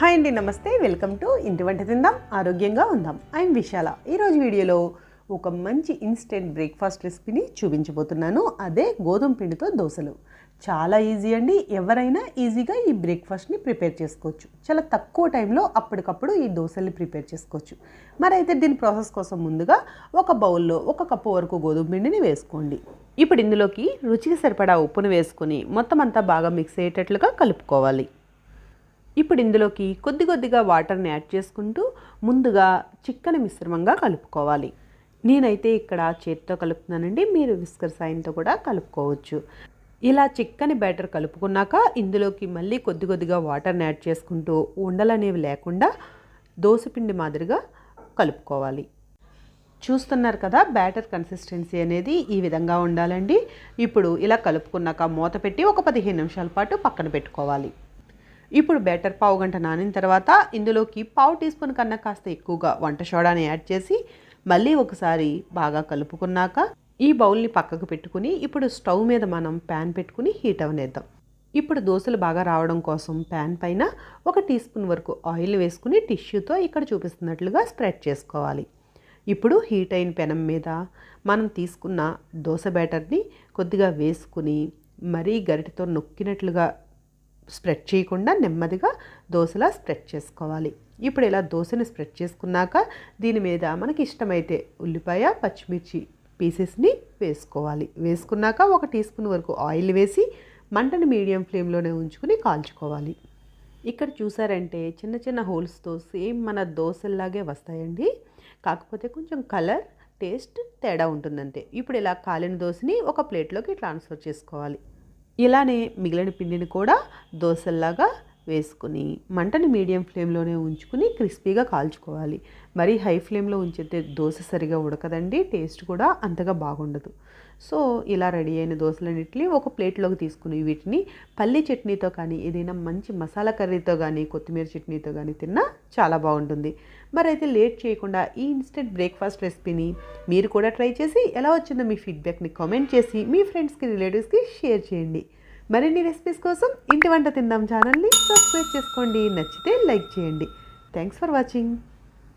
Hi అండి నమస్తే. Welcome to ఇంటి వంట తిందాం ఆరోగ్యంగా ఉందాం. ఐఎమ్ విశాల. ఈరోజు వీడియోలో ఒక మంచి ఇన్స్టెంట్ బ్రేక్ఫాస్ట్ రెసిపీని చూపించబోతున్నాను. అదే గోధుమ పిండితో దోశలు. చాలా ఈజీ అండి. ఎవరైనా ఈజీగా ఈ బ్రేక్ఫాస్ట్ని ప్రిపేర్ చేసుకోవచ్చు. చాలా తక్కువ టైంలో అప్పటికప్పుడు ఈ దోశల్ని ప్రిపేర్ చేసుకోవచ్చు. మరి అయితే దీని ప్రాసెస్ కోసం ముందుగా ఒక బౌల్లో ఒక కప్పు వరకు గోధుమ పిండిని వేసుకోండి. ఇప్పుడు ఇందులోకి రుచికి సరిపడా ఉప్పును వేసుకొని మొత్తం అంతా బాగా మిక్స్ అయ్యేటట్లుగా కలుపుకోవాలి. ఇప్పుడు ఇందులోకి కొద్ది కొద్దిగా వాటర్ని యాడ్ చేసుకుంటూ ముందుగా చిక్కని మిశ్రమంగా కలుపుకోవాలి. నేనైతే ఇక్కడ చేతితో కలుపుతున్నానండి. మీరు విస్కర్ సాయంతో కూడా కలుపుకోవచ్చు. ఇలా చిక్కని బ్యాటర్ కలుపుకున్నాక ఇందులోకి మళ్ళీ కొద్ది కొద్దిగా వాటర్ని యాడ్ చేసుకుంటూ ఉండలు అనేవి లేకుండా దోసపిండి మాదిరిగా కలుపుకోవాలి. చూస్తున్నారు కదా బ్యాటర్ కన్సిస్టెన్సీ అనేది ఈ విధంగా ఉండాలండి. ఇప్పుడు ఇలా కలుపుకున్నాక మూత పెట్టి ఒక పదిహేను నిమిషాల పాటు పక్కన పెట్టుకోవాలి. ఇప్పుడు బ్యాటర్ పావు గంట నానిన తర్వాత ఇందులోకి పావు టీ స్పూన్ కన్నా కాస్త ఎక్కువగా వంట సోడాని యాడ్ చేసి మళ్ళీ ఒకసారి బాగా కలుపుకున్నాక ఈ బౌల్ని పక్కకు పెట్టుకుని ఇప్పుడు స్టవ్ మీద మనం ప్యాన్ పెట్టుకుని హీట్ అవనేద్దాం. ఇప్పుడు దోశలు బాగా రావడం కోసం ప్యాన్ పైన ఒక టీ స్పూన్ వరకు ఆయిల్ వేసుకుని టిష్యూతో ఇక్కడ చూపిస్తున్నట్లుగా స్ప్రెడ్ చేసుకోవాలి. ఇప్పుడు హీట్ అయిన పెనం మీద మనం తీసుకున్న దోశ బ్యాటర్ని కొద్దిగా వేసుకుని మరీ గరిటతో నొక్కినట్లుగా స్ప్రెడ్ చేయకుండా నెమ్మదిగా దోశలా స్ప్రెడ్ చేసుకోవాలి. ఇప్పుడు ఇలా దోశని స్ప్రెడ్ చేసుకున్నాక దీని మీద మనకి ఇష్టమైతే ఉల్లిపాయ పచ్చిమిర్చి పీసెస్ని వేసుకోవాలి. వేసుకున్నాక ఒక టీ స్పూన్ వరకు ఆయిల్ వేసి మంటను మీడియం ఫ్లేమ్లోనే ఉంచుకుని కాల్చుకోవాలి. ఇక్కడ చూసారంటే చిన్న చిన్న హోల్స్తో సేమ్ మన దోశల్లాగే వస్తాయండి. కాకపోతే కొంచెం కలర్ టేస్ట్ తేడా ఉంటుందంటే ఇప్పుడు ఇలా కాలిన దోశని ఒక ప్లేట్లోకి ట్రాన్స్ఫర్ చేసుకోవాలి. ఇలానే మిగిలిన పిండిని కూడా దోశల్లాగా వేసుకుని మంటని మీడియం ఫ్లేమ్లోనే ఉంచుకుని క్రిస్పీగా కాల్చుకోవాలి. మరీ హై ఫ్లేమ్లో ఉంచితే దోశ సరిగా ఉడకదండి టేస్ట్ కూడా అంతగా బాగుండదు. సో ఇలా రెడీ అయిన దోశలన్నింటినీ ఒక ప్లేట్లోకి తీసుకుని వీటిని పల్లి చట్నీతో కానీ ఏదైనా మంచి మసాలా కర్రీతో కానీ కొత్తిమీర చట్నీతో కానీ తిన్నా చాలా బాగుంటుంది. మరి అయితే లేట్ చేయకుండా ఈ ఇన్స్టెంట్ బ్రేక్ఫాస్ట్ రెసిపీని మీరు కూడా ట్రై చేసి ఎలా వచ్చిందో మీ ఫీడ్బ్యాక్ని కామెంట్ చేసి మీ ఫ్రెండ్స్కి రిలేటివ్స్కి షేర్ చేయండి. మరిన్ని రెసిపీస్ కోసం ఇంటి వంట తిందాం ఛానల్ని సబ్స్క్రైబ్ చేసుకోండి. నచ్చితే లైక్ చేయండి. Thanks for watching